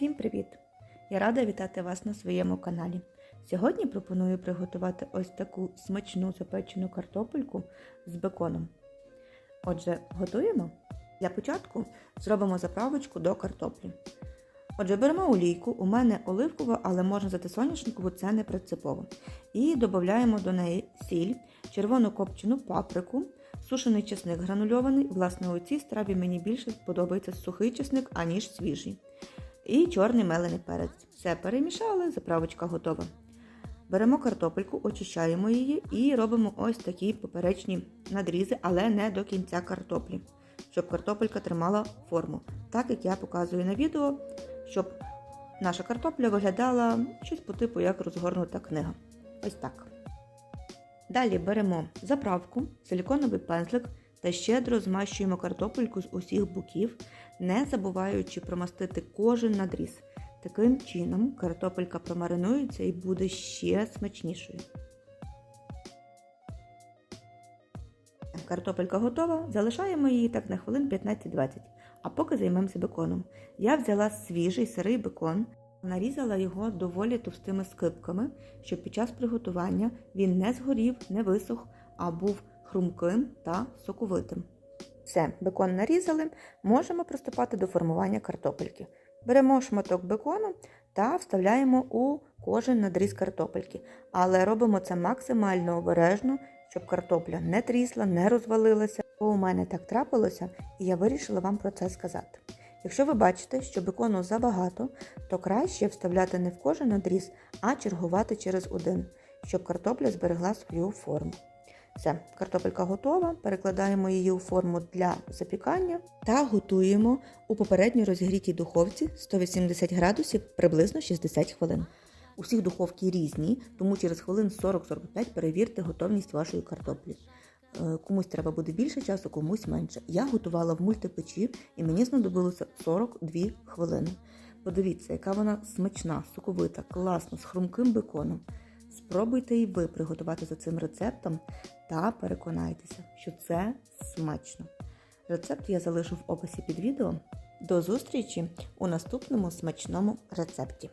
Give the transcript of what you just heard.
Всім привіт! Я рада вітати вас на своєму каналі. Сьогодні пропоную приготувати ось таку смачну запечену картопельку з беконом. Отже, готуємо. Для початку зробимо заправочку до картоплі. Отже, беремо олійку, у мене оливкова, але можна взяти соняшникову, це не принципово. І додаємо до неї сіль, червону копчену паприку, сушений чесник гранульований. Власне, у цій страві мені більше подобається сухий чесник, аніж свіжий. І чорний мелений перець. Все перемішали, заправочка готова. Беремо картопельку, очищаємо її і робимо ось такі поперечні надрізи, але не до кінця картоплі, щоб картопелька тримала форму. Так як я показую на відео, щоб наша картопля виглядала щось по типу як розгорнута книга. Ось так. Далі беремо заправку, силіконовий пензлик та щедро змащуємо картопельку з усіх боків, не забуваючи промастити кожен надріз. Таким чином картопелька промаринується і буде ще смачнішою. Картопелька готова, залишаємо її так на хвилин 15-20, а поки займемося беконом. Я взяла свіжий сирий бекон, нарізала його доволі товстими скипками, щоб під час приготування він не згорів, не висох, а був хрумким та соковитим. Все, бекон нарізали, можемо приступати до формування картопельки. Беремо шматок бекону та вставляємо у кожен надріз картопельки, але робимо це максимально обережно, щоб картопля не трісла, не розвалилася. Бо у мене так трапилося, і я вирішила вам про це сказати. Якщо ви бачите, що бекону забагато, то краще вставляти не в кожен надріз, а чергувати через один, щоб картопля зберегла свою форму. Все, картопелька готова, перекладаємо її у форму для запікання та готуємо у попередньо розігрітій духовці 180 градусів приблизно 60 хвилин. Усіх духовки різні, тому через хвилин 40-45 перевірте готовність вашої картоплі. Е, Комусь треба буде більше часу, комусь менше. Я готувала в мультипечі і мені знадобилося 42 хвилини. Подивіться, яка вона смачна, соковита, класна, з хрумким беконом. Спробуйте і ви приготувати за цим рецептом та переконайтеся, що це смачно. Рецепт я залишу в описі під відео. До зустрічі у наступному смачному рецепті.